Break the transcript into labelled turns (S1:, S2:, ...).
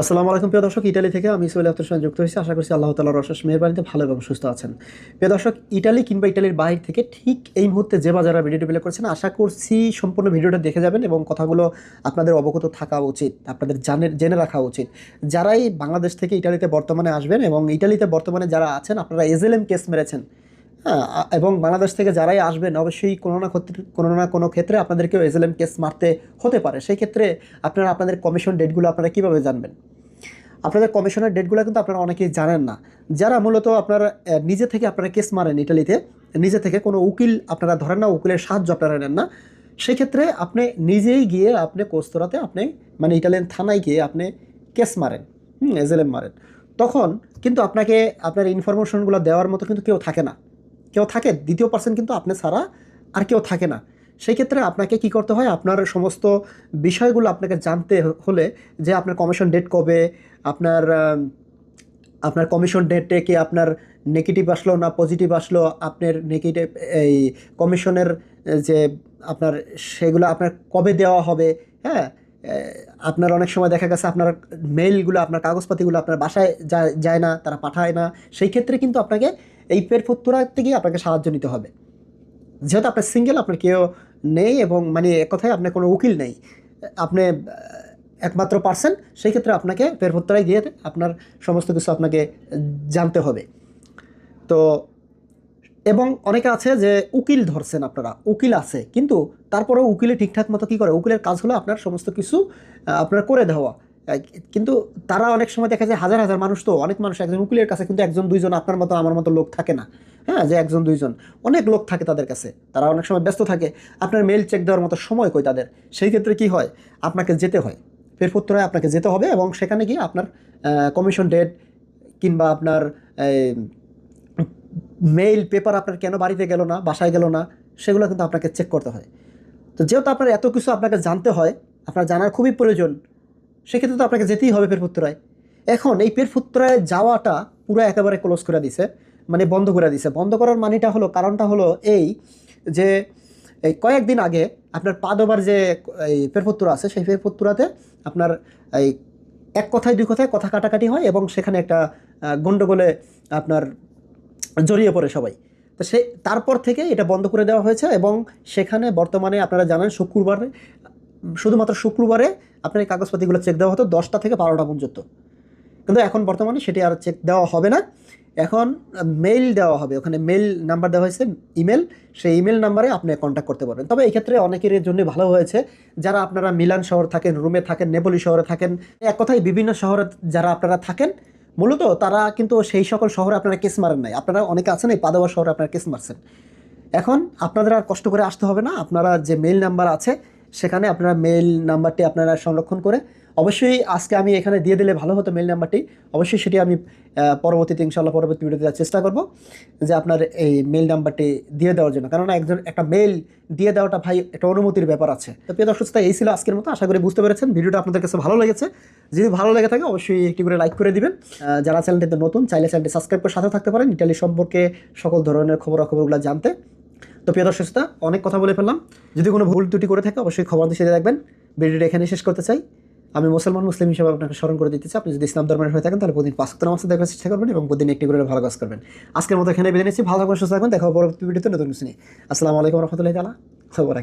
S1: আসসালামু আলাইকুম, প্রিয় দর্শক। ইটালি থেকে আমি সোহেল আফতার সঙ্গে যুক্ত হয়েছি। আশা করছি আল্লাহ তালার রসস বাড়িতে ভালো এবং সুস্থ আছেন। প্রিয় দর্শক, ইটালি কিংবা ইটালির বাইরে থেকে ঠিক এই মুহূর্তে যে বা যারা ভিডিওটি প্লে করছেন, আশা করছি সম্পূর্ণ ভিডিওটা দেখে যাবেন এবং কথাগুলো আপনাদের অবগত থাকা উচিত, আপনাদের জানে, জেনে রাখা উচিত। যারাই বাংলাদেশ থেকে ইটালিতে বর্তমানে আসবেন এবং ইটালিতে বর্তমানে যারা আছেন, আপনারা এজেলএম কেস মেরেছেন। হ্যাঁ এবং বাংলাদেশ থেকে যারাই আসবেন, অবশ্যই কোনো না কোনো না কোনো ক্ষেত্রে আপনাদেরকেও এজেলএম কেস মারতে হতে পারে। সেই ক্ষেত্রে আপনারা আপনাদের কমিশন ডেটগুলো আপনারা কীভাবে জানবেন? আপনাদের কমিশনের ডেটগুলো কিন্তু আপনারা অনেকেই জানেন না। যারা মূলত আপনারা নিজে থেকে আপনারা কেস মারেন ইটালিতে নিজে থেকে কোনো উকিল আপনারা ধরেন না, উকিলের সাহায্য আপনারা নেন না, সেই ক্ষেত্রে আপনি নিজেই গিয়ে আপনি কোস্তরাতে আপনি মানে ইটালিয়ান থানায় গিয়ে আপনি কেস মারেন, হুম এজেলেম মারেন। তখন কিন্তু আপনাকে, আপনার ইনফরমেশনগুলো দেওয়ার মতো কিন্তু কেউ থাকে না। কেউ থাকে, দ্বিতীয় পার্সন কিন্তু আপনি ছাড়া আর কেউ থাকে না। সেই ক্ষেত্রে আপনাকে কি করতে হয়? আপনার সমস্ত বিষয়গুলো আপনাকে জানতে হলে যে আপনার কমিশন ডেট কবে, আপনার আপনার কমিশন ডেটে কি আপনার নেগেটিভ আসলো না পজিটিভ আসলো? আপনার নেগেটিভ এই কমিশনের যে আপনার সেগুলো আপনার কবে দেওয়া হবে? হ্যাঁ আপনার অনেক সময় দেখা গেছে আপনার মেইলগুলো আপনার কাগজপাতিগুলো আপনার বাসায় যায় না, তারা পাঠায় না। সেই ক্ষেত্রে কিন্তু আপনাকে এই পেট পেরফত্তরা থেকে আপনাকে সাহায্য নিতে হবে। যেহেতু আপনার সিঙ্গেল আপনার কেউ নেই এবং মানে এক কথায় আপনার কোনো উকিল নেই। আপনি একমাত্র পার্সন সেই ক্ষেত্রে আপনাকে পেরফত্তরায় গিয়ে আপনার সমস্ত কিছু আপনাকে জানতে হবে। তো, এবং অনেকে আছে যে উকিল ধরছেন আপনারা, উকিল আছে, কিন্তু তারপরেও উকিলে ঠিকঠাক মতো কী করে? উকিলের কাজ হলো আপনার সমস্ত কিছু আপনার করে দেওয়া। কিন্তু তারা অনেক সময় দেখা যায় হাজার হাজার মানুষ তো, অনেক মানুষ একজন উকিলের কাছে কিন্তু একজন দুইজন আপনার মতো, আমার মতো লোক থাকে না। হ্যাঁ যে একজন দুইজন। অনেক লোক থাকে তাদের কাছে। তারা অনেক সময় ব্যস্ত থাকে। আপনার মেল চেক দেওয়ার মতো সময় কই তাদের? সেই ক্ষেত্রে কি হয়? আপনাকে যেতে হয়। ফেরপত্তরায় আপনাকে যেতে হবে এবং সেখানে গিয়ে আপনার কমিশন ডেট কিংবা আপনার মেইল পেপার আপনার কেন বাড়িতে গেল না, বাসায় গেল না, সেগুলো কিন্তু আপনাকে চেক করতে হয়। তো যেহেতু আপনার এত কিছু আপনাকে জানতে হয়, আপনার জানার খুবই প্রয়োজন সেক্ষেত্রে তো আপনাকে যেতেই হবে পেরফুত্তরায়। এখন এই পেরফুত্তরায় যাওয়াটা পুরো একেবারে ক্লোজ করে দিছে মানে বন্ধ করে দিছে। বন্ধ করার মানেটা হলো কারণটা হলো এই যে এই কয়েকদিন আগে আপনার পাদোবার যে এই পেরফুত্তরা আছে সেই পেরফুত্তরাতে আপনার এই এক কথায় দুই কথায় কথা কাটাকাটি হয় এবং সেখানে একটা আহ, গন্ডগোলে আপনার জড়িয়ে পড়ে সবাই। তো সে তারপর থেকে এটা বন্ধ করে দেওয়া হয়েছে এবং সেখানে বর্তমানে আপনারা জানেন শুক্রবারে শুধুমাত্র শুক্রবারে আপনার এই কাগজপাতিগুলো চেক দেওয়া হতো, দশটা থেকে বারোটা পর্যন্ত। কিন্তু এখন বর্তমানে সেটি আর চেক দেওয়া হবে না। এখন মেইল দেওয়া হবে, ওখানে মেইল নাম্বার দেওয়া হয়েছে ইমেল সেই ইমেল নাম্বারে আপনি কন্ট্যাক্ট করতে পারবেন। তবে এই ক্ষেত্রে অনেকের জন্য ভালো হয়েছে, যারা আপনারা মিলান শহর থাকেন রুমে থাকেন, নেপোলি শহরে থাকেন, এক কথায় বিভিন্ন শহরে যারা আপনারা থাকেন, মূলত তারা কিন্তু সেই সকল শহরে আপনারা কেস মারেন নাই। আপনারা অনেকে আছেন, এই পাদোয়া শহরে আপনারা কেস মারছেন। এখন আপনাদের আর কষ্ট করে আসতে হবে না। আপনারা যে মেইল নাম্বার আছে সেখানে আপনারা মেইল নাম্বারটি আপনারা সংরক্ষণ করে অবশ্যই আজকে আমি এখানে দিয়ে দিলে ভালো হতো মেইল নাম্বারটি অবশ্যই সেটি আমি পরবর্তীতে ইনশাল্লাহ পরবর্তী ভিডিওতে দেওয়ার চেষ্টা করব যে আপনার এই মেল নাম্বারটি দিয়ে দেওয়ার জন্য। কারণ একজন, একটা মেল দিয়ে দেওয়াটা ভাই একটা অনুমতির ব্যাপার আছে। তো প্রিয় দর্শক এই ছিল আজকের মতো। আশা করি বুঝতে পেরেছেন। ভিডিওটা আপনাদের কাছে ভালো লেগেছে। যদি ভালো লেগে থাকে অবশ্যই একটি করে লাইক করে দিবেন। যারা চ্যানেলটিতে নতুন, চাইলে চ্যানেলটি সাবস্ক্রাইব করে সাথে থাকতে পারেন। ইটালি সম্পর্কে সকল ধরনের খবরাখবরগুলো জানতে। তো প্রিয় দর্শক শ্রোতা, অনেক কথা বলে ফেললাম। যদি কোনো ভুল ত্রুটি করে থাকে অবশ্যই খবর দিয়ে রাখবেন। ভিডিওটা এখানে শেষ করতে চাই। আমি মুসলমান মুসলিম হিসেবে আপনাকে স্মরণ করে দিতে চাই। আপনি যদি ইসলাম ধর্মের হয়ে থাকেন তাহলে প্রতিদিন পাঁচ নামাজ দেখার চেষ্টা করবেন এবং প্রতিদিন একটি করে ভালো কাজ করবেন। আজকের মতো এখানে বেঁধে নিচ্ছি। ভালো থাকবেন সুস্থ থাকবেন দেখা পরবর্তী ভিডিওতে নতুন কিছু আসসালামু আলাইকুম রহমতুল্লাহ তালা খবর